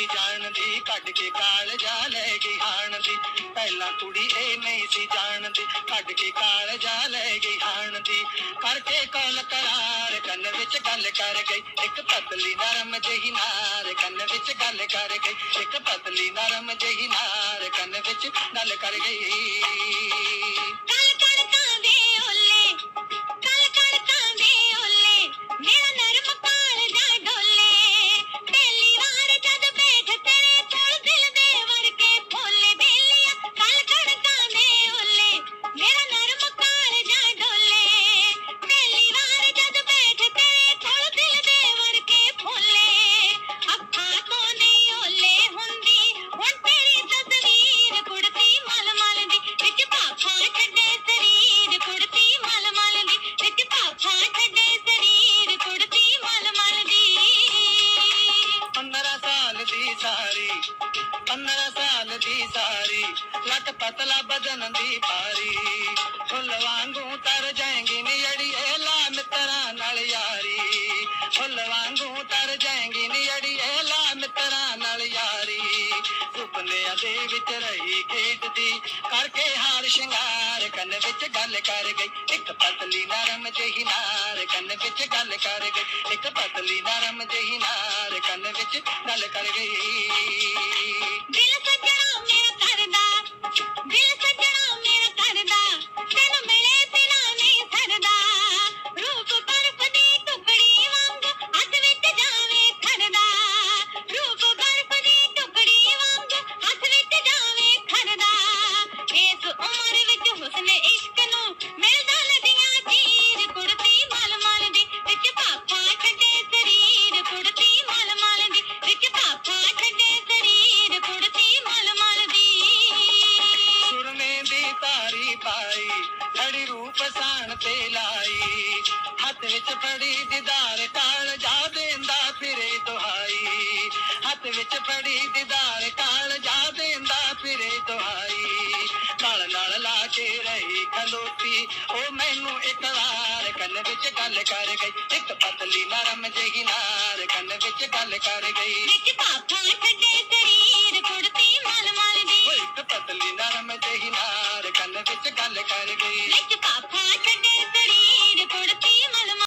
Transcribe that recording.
ਜਾਣਦੀ ਕੱਢ ਕੇ ਕਾਲ ਜਾ ਲੈ ਗਈ ਹਾਣ ਦੀ। ਪਹਿਲਾਂ ਕੁੜੀ ਇਹ ਨਹੀਂ ਸੀ ਜਾਣਦੀ, ਕੱਢ ਕੇ ਕਾਲ ਜਾ ਲੈ ਗਈ ਹਾਣ ਦੀ। ਕਰਕੇ ਕਾਲ ਕਰਾਰ, ਕੰਨ ਵਿੱਚ ਗੱਲ ਕਰ ਗਈ। ਇੱਕ ਪਤਲੀ ਨਰਮ ਜਿਹੀ ਨਾਰ, ਕੰਨ ਵਿੱਚ ਗੱਲ ਕਰ ਗਈ। ਇੱਕ ਪਤਲੀ ਨਰਮ ਜਿਹੀ ਨਾਰ, ਕੰਨ ਵਿੱਚ ਗੱਲ ਕਰ ਗਈ। ਦੀ दी सारी ਸਾਲ ਦੀ दी सारी ਪਤਲਾ पतला ਦੀ दी ਫੁੱਲ ਵਾਂਗੂ ਤਰ तर ਨੀ नियड़िए ला मित्रा नल ਯਾਰੀ ਫੁੱਲ ਵਾਂਗੂ ਸੁਪਨਿਆਂ ਦੇ ਵਿੱਚ ਰਹੀ ਖੇਡਦੀ, ਕਰਕੇ ਹਾਰ ਸ਼ਿੰਗਾਰ ਕੰਨ ਵਿੱਚ ਗੱਲ ਕਰ ਗਈ। ਇੱਕ ਪਤਲੀ ਨਰਮ ਜਿਹੀ ਨਾਰ ਕੰਨ ਵਿੱਚ ਗੱਲ ਕਰ ਗਈ। ਇੱਕ ਪਤਲੀ ਨਰਮ ਜਿਹੀ ਨਾਰ ਕੰਨ ਵਿੱਚ ਗੱਲ ਕਰ ਗਈ। ਦਿਲ ਸੱਜਣਾ ਮੇਰਾ ਕਰਦਾ, ਦਿਲ ਸੱਜਣਾ ਤਾਰੀ ਪਾਈ ਖੜੀ ਰੂਪ ਸਾਣ ਤੇ ਲਾਈ। ਹੱਥ ਵਿੱਚ ਫੜੀ ਦਿਦਾਰ ਕਾਲ ਜਾ ਦੇਂਦਾ ਫਿਰੇ ਦੁਹਾਈ। ਹੱਥ ਵਿੱਚ ਫੜੀ ਦਿਦਾਰ ਕਾਲ ਜਾ ਦੇਂਦਾ ਫਿਰੇ ਦੁਹਾਈ। ਨਾਲ ਨਾਲ ਲਾ ਕੇ ਰਹੀ ਖਲੋਤੀ ਉਹ ਮੈਨੂੰ ਇੱਕ ਵਾਰ ਕੰਨ ਵਿੱਚ ਗੱਲ ਕਰ ਗਈ। ਇੱਕ ਪਤਲੀ ਨਰਮ ਜਿਹੀ ਨਾਰ ਕੰਨ ਵਿੱਚ ਗੱਲ ਕਰ ਗਈ। ਵਿੱਚ ਭਾਫਾ ਛੱਡੇ ਸਰੀਰ ਕੁੜਤੀ ਮਲ ਮਲ ਦੀ। ਇੱਕ ਪਤਲੀ ਨਰਮ ਵਿੱਚ ਗੱਲ ਕਰ ਗਈ।